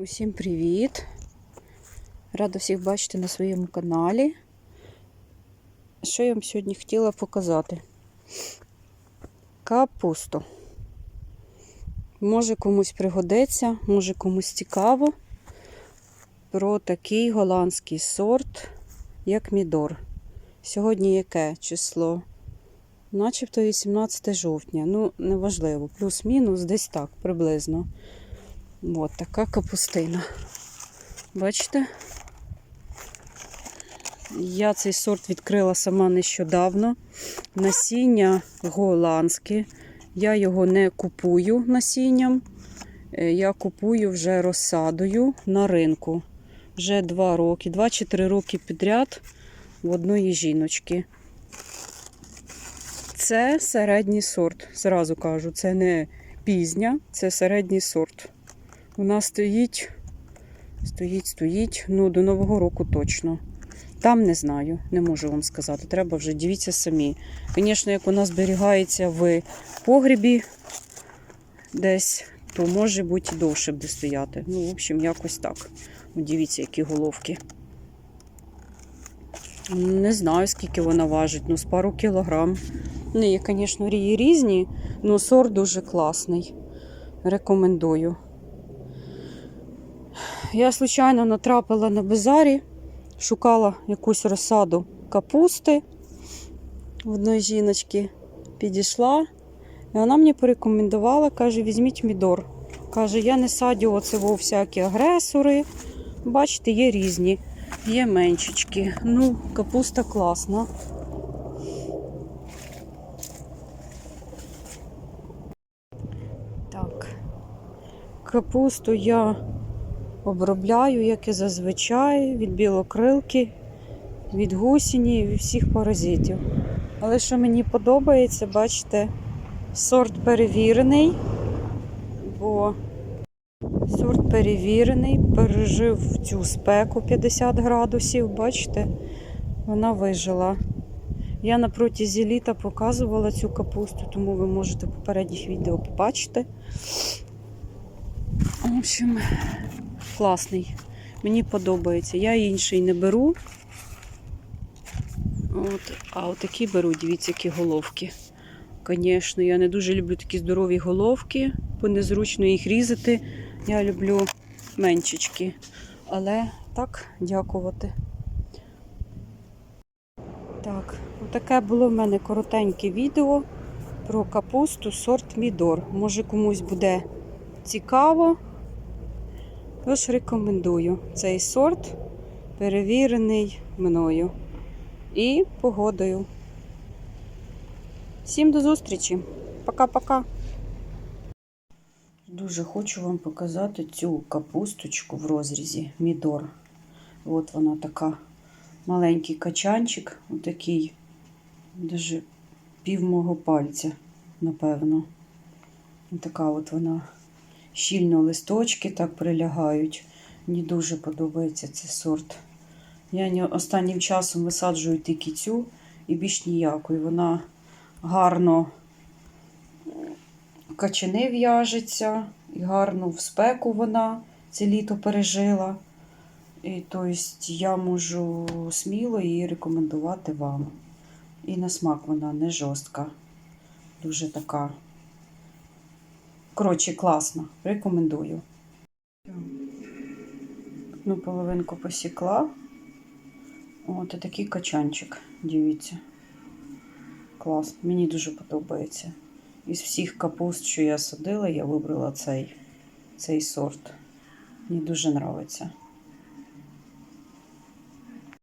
Усім привіт! Рада всіх бачити на своєму каналі. Що я вам сьогодні хотіла показати? Капусту. Може комусь пригодиться, може комусь цікаво про такий голландський сорт, як Мідор. Сьогодні яке число? Начебто 18 жовтня. Ну, неважливо, плюс-мінус, десь так, приблизно. От така капустина. Бачите? Я цей сорт відкрила сама нещодавно. Насіння голландське. Я його не купую насінням. Е, Я купую вже розсадою на ринку. Вже 2 роки, 2 чи 3 роки підряд в одної жіночки. Це середній сорт. Зразу кажу, це не пізня, це середній сорт. Вона стоїть, стоїть, стоїть, ну, до Нового року точно. Там не знаю, не можу вам сказати. Треба вже дивіться самі. Звісно, як вона зберігається в погрібі десь, то може бути довше буде стояти. Ну, в общем, якось так. Дивіться, які головки. Не знаю, скільки вона важить, ну, з пару кілограм. Ну, є, звісно, різні, але сорт дуже класний. Рекомендую. Я, случайно, натрапила на базарі, шукала якусь розсаду капусти в одної жіночки. Підійшла, і вона мені порекомендувала, каже, візьміть мідор. Каже, я не садю оце во всякі агресори. Бачите, є різні, є меншечки. Ну, капуста класна. Так, капусту я обробляю, як і зазвичай, від білокрилки, від гусіні, від всіх паразитів. Але що мені подобається, бачите, сорт перевірений, бо сорт перевірений, пережив цю спеку 50 градусів, бачите, вона вижила. Я на протязі літа показувала цю капусту, тому ви можете в попередніх відео побачити. В общем, класний. Мені подобається. Я інший не беру. От, а отакі беру, дивіться, які головки. Звісно, я не дуже люблю такі здорові головки, бо незручно їх різати. Я люблю меншечки. Але так, дякувати. Так, отаке було в мене коротеньке відео про капусту сорт Мідор. Може комусь буде цікаво. Тож рекомендую цей сорт, перевірений мною і погодою. Всім до зустрічі. Пока-пока. Дуже хочу вам показати цю капусточку в розрізі Мідор. От вона така маленький качанчик, отакий, даже пів мого пальця, напевно. Така от вона щільно листочки так прилягають. Мені дуже подобається цей сорт. Я останнім часом висаджую тільки цю і більш ніякої. Вона гарно качани в'яжеться, і гарно в спеку вона це літо пережила. І тобто я можу сміло її рекомендувати вам. І на смак вона не жорстка. Дуже така. Коротше, класно, Рекомендую. Одну половинку посікла. От і такий качанчик. Дивіться. Клас. Мені дуже подобається. Із всіх капуст, що я садила, я вибрала цей, цей сорт. Мені дуже подобається.